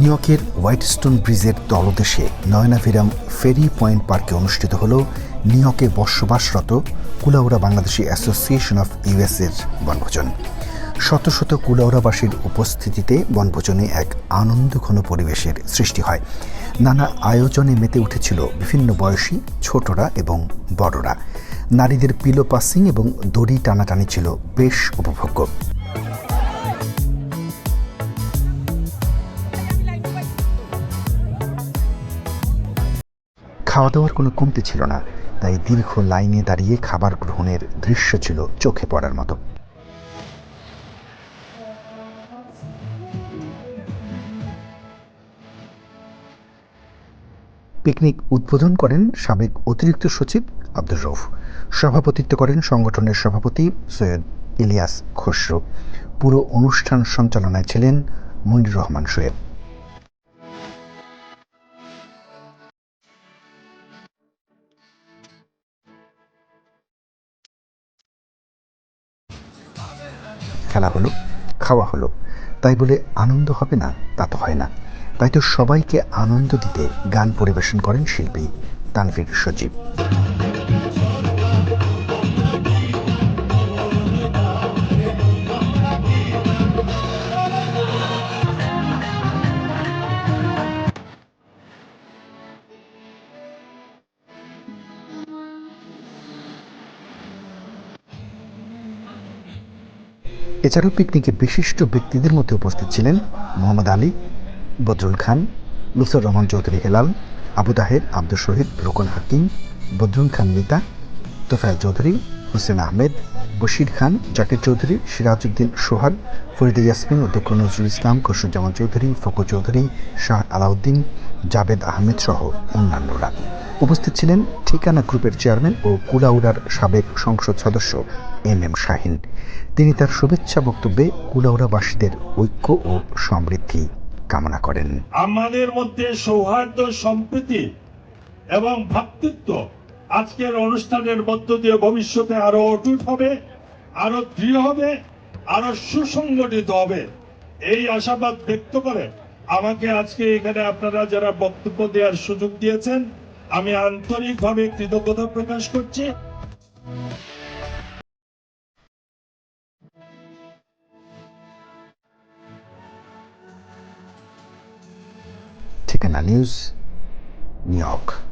নিউইয়র্কের হোয়াইটস্টোন ব্রিজের তলদেশে নয়নাভিরাম ফেরি পয়েন্ট পার্কে অনুষ্ঠিত হল নিউইয়র্কে বসবাসরত কুলাউড়া বাংলাদেশি অ্যাসোসিয়েশন অফ ইউএসের বনভোজন। শত শত কুলাউড়াবাসীর উপস্থিতিতে বনভোজনে এক আনন্দঘন পরিবেশের সৃষ্টি হয়। নানা আয়োজনে মেতে উঠেছিল বিভিন্ন বয়সী, ছোটরা এবং বড়রা। নারীদের পিলো পাসিং এবং দড়ি টানাটানি ছিল বেশ উপভোগ্য। খাওয়া দাওয়ার কোনো কমতি ছিল না, তাই দীর্ঘ লাইনে দাঁড়িয়ে খাবার গ্রহণের দৃশ্য ছিল চোখে পড়ার মতো। পিকনিক উদ্বোধন করেন সাবেক অতিরিক্ত সচিব আব্দুর রৌফ সভাপতিত্ব করেন সংগঠনের সভাপতি সৈয়দ ইলিয়াস খসরু। পুরো অনুষ্ঠান সঞ্চালনায় ছিলেন মনির রহমান সোয়েব খেলা হলো, খাওয়া হলো। তাই বলে আনন্দ হবে না, তা তো হয় না। তাই তো সবাইকে আনন্দ দিতে গান পরিবেশন করেন শিল্পী তানভীর সজীব। এছাড়াও পিকনিকে বিশিষ্ট ব্যক্তিদের মধ্যে উপস্থিত ছিলেন মোহাম্মদ আলী বদরুল খান লুসুর রহমান চৌধুরী হেলাল, আবু তাহের আব্দুল শহীদ, রোকন হাকিম, বদরুল খান মিতা, তোফায়েল চৌধুরী, হুসেন আহমেদ, বশির খান, জাকির চৌধুরী, সিরাজউদ্দিন সোহাগ ফরিদুল ইয়াসমিন, অধ্যক্ষ নজরুল ইসলাম, খসরুজ্জামান চৌধুরী ফকর চৌধুরী, শাহ আলাউদ্দিন জাবেদ আহমেদ সহ অন্যান্যরা। উপস্থিত ছিলেন ঠিকানা গ্রুপের চেয়ারম্যান ও কুলাউড়ার সাবেক সংসদ সদস্য এম এম শাহিন। তিনি তার শুভেচ্ছা বক্তব্যে কুলাউড়াবাসীদের ঐক্য ও সমৃদ্ধি কামনা করেন। আমাদের মধ্যে সৌহার্দ্য, সম্প্রীতি এবং ভ্রাতৃত্ব আজকের অনুষ্ঠানের মধ্য দিয়ে ভবিষ্যতে আরও অটুট হবে, আরও দৃঢ় হবে, আরও সুসংগঠিত হবে। এই আশাবাদ ব্যক্ত করে আমাকে আজকে এখানে আপনারা যারা বক্তব্য দেওয়ার সুযোগ দিয়েছেন, আমি আন্তরিকভাবে কৃতজ্ঞতা প্রকাশ করছি। Americana News, New York.